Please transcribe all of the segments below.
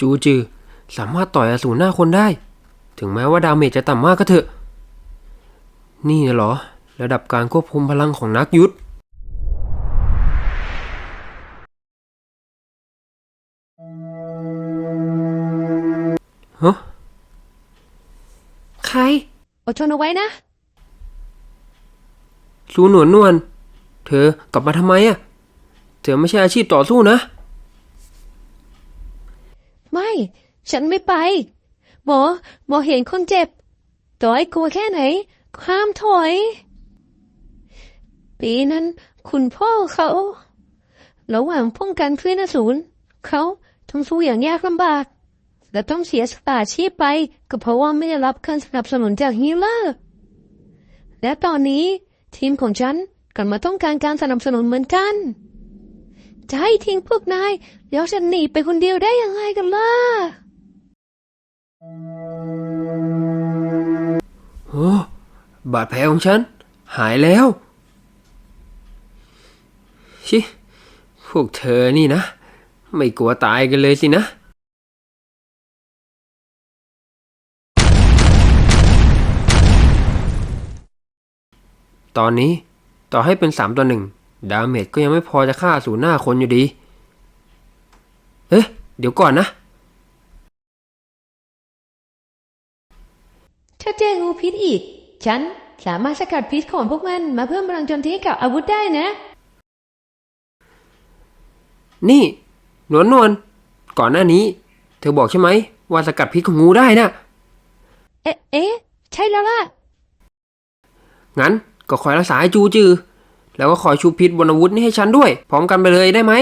จูจือสามารถต่อยอสูรหน้าคนได้ ถึงแม้ว่าดาเมจจะต่ำมากก็เถอะ นี่เหรอ ระดับการควบคุมพลังของนักยุทธฮะใครอดทนเอาไว้นะซูหนวลนวล เธอกลับมาทำไมอะเธอไม่ใช่อาชีพต่อสู้นะ ไม่ ฉันไม่ไป หมอ หมอเห็นคนเจ็บต่อให้กลัวแค่ไหนห้ามถอย ปีนั้นคุณพ่อเขา ระหว่างป้องกันคลื่นอสูรเขาต้องสู้อย่างยากลำบาก และต้องเสียสละชีพไปก็เพราะว่าไม่ได้รับการสนับสนุนจากฮีเลอร์และตอนนี้ทีมของฉันก็มาต้องการการสนับสนุนเหมือนกัน จะให้ทิ้งพวกนายแล้วฉันหนีไปคนเดียวได้ยังไงกันล่ะโอ้บาดแผลของฉัน หายแล้ว ชิ พวกเธอนี่นะ ไม่กลัวตายกันเลยสินะ ตอนนี้ต่อให้เป็นสามต่อหนึ่ง ดาเมจก็ยังไม่พอจะฆ่าสูนหน้าคนอยู่ดี เอ๊ะ เดี๋ยวก่อนนะ ถ้าเจองูพิษอีก ฉันสามารถสกัดพิษของพวกมันมาเพิ่มพลังโจมตีให้กับอาวุธได้นะ นี่นวลนวลก่อนหน้านี้ เธอบอกใช่ไหม ว่าสกัดพิษของงูได้นะเอ๊ะ เอ๊ะ ใช่แล้วล่ะ งั้นก็คอยรักษาให้จูจือ แล้วก็คอยชูพิษบนอาวุธนี่ให้ฉันด้วย พร้อมกันไปเลยได้ไหม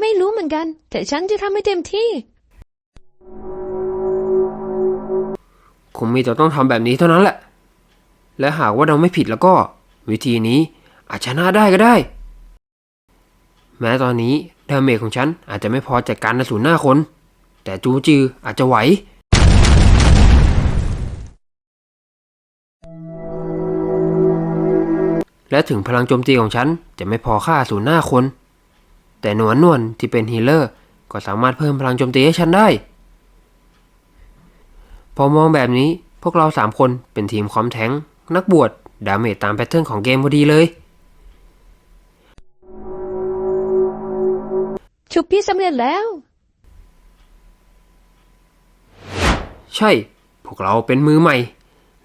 ไม่รู้เหมือนกัน แต่ฉันจะทำให้เต็มที่ คงมีแต่ต้องทำแบบนี้เท่านั้นแหละ และหากว่าเราไม่ผิดแล้วก็ วิธีนี้อาจชนะได้ก็ได้ แม้ตอนนี้ดาเมจของฉันอาจจะไม่พอจัดการอสูรหน้าคน แต่จูจืออาจจะไหว และถึงพลังโจมตีของฉันจะไม่พอฆ่าอสูรหน้าคน แต่หนวลนวลที่เป็นฮีลเลอร์ก็สามารถเพิ่มพลังโจมตีให้ฉันได้ พอมองแบบนี้พวกเราสามคนเป็นทีมคอมแทงค์นักบวชดาเมจตามแพทเทิร์นของเกมพอดีเลย ชุบพิษสำเร็จแล้ว ใช่ พวกเราเป็นมือใหม่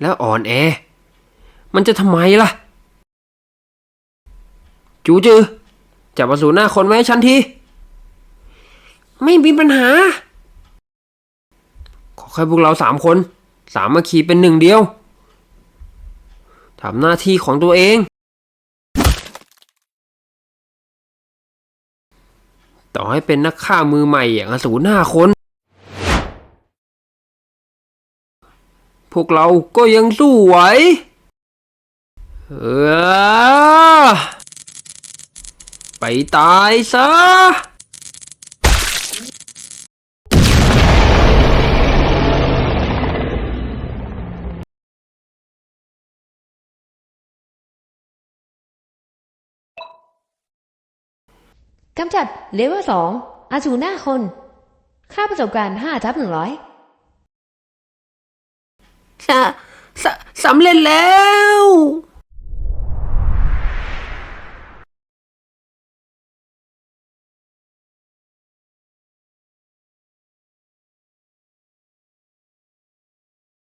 และอ่อนแอ มันจะทำไมล่ะ จูจือ จับอสูรหน้าคนไว้ให้ฉันที ไม่มีปัญหา ขอแค่พวกเราสามคน สามัคคีเป็นหนึ่งเดียวทำหน้าที่ของตัวเอง ต่อให้เป็นนักฆ่ามือใหม่อย่างอสูรหน้าคน พวกเราก็ยังสู้ไหว เออ ไปตายซะกำจัดเลเวลสองอาสูรหน้าคน ค่าประสบการณ์ห้าทับหนึ่งร้อยสะสะสำเร็จแล้ว